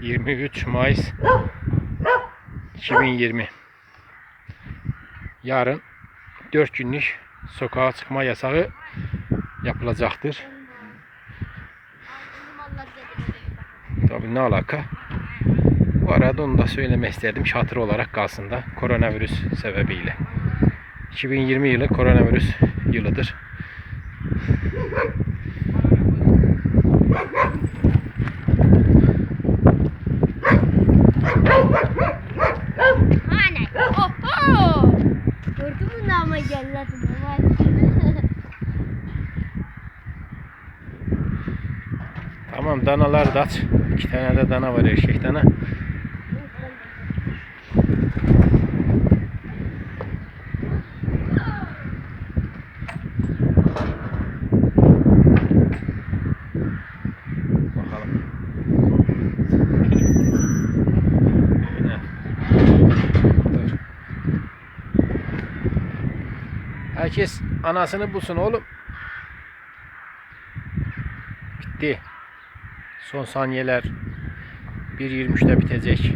23 Mayıs 2020 Yarın 4 günlük sokağa çıkma yasağı yapılacaktır. Tabii ne alaka? Bu arada onu da söylemek isterdim. Şatır olarak kalsın da koronavirüs sebebiyle. 2020 yılı koronavirüs yılıdır. Mü ama gelladım ama. Tamam danalar da aç. İki tane de dana var erkek dana. Herkes anasını bulsun oğlum. Bitti. Son saniyeler 1.23'te bitecek.